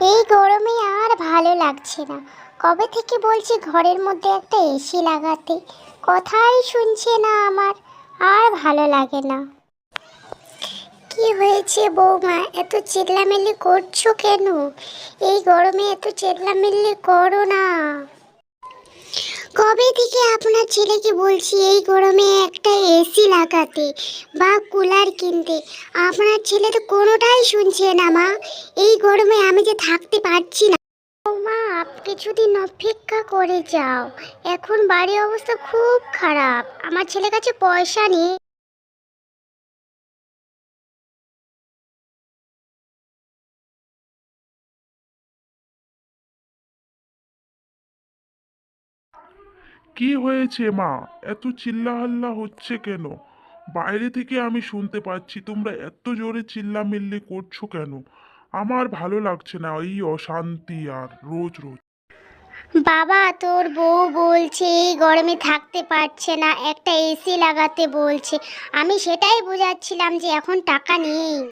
এই গরমে আর ভালো লাগছে না। কবে থেকে বলছি ঘরের মধ্যে একটা এসি লাগাতে? কথাই শুনছে না আমার, আর ভালো লাগে না। কি হয়েছে বৌমা, এত চিল্লামিল্লি করছ কেন? এই গরমে এত চিল্লামিল্লি করো না। কবে থেকে আপনার ছেলেকে বলছি এই গরমে একটা এসি লাগাতে বা কুলার কিনতে? আপনার ছেলে তো কোনোটাই শুনছে না, মা। এই গরমে আমি যে থাকতে পারছি না। মা কিছুদিন অপেক্ষা করে যাও। এখন বাড়ির অবস্থা খুব খারাপ। আমার ছেলের কাছে পয়সা নেই। কি হয়েছে, মা? এত চিল্লাহাল্লা হচ্ছে কেন? বাইরে থেকে আমি শুনতে পাচ্ছি তোমরা এত জোরে চিল্লামিল্লি করছ কেন? আমার ভালো লাগছে না এই অশান্তি আর রোজ রোজ। বাবা, তোর বউ বলছে এই গরমে থাকতে পারছে না, একটা এসি লাগাতে বলছে। আমি সেটাই বোঝাচ্ছিলাম যে এখন টাকা নেই।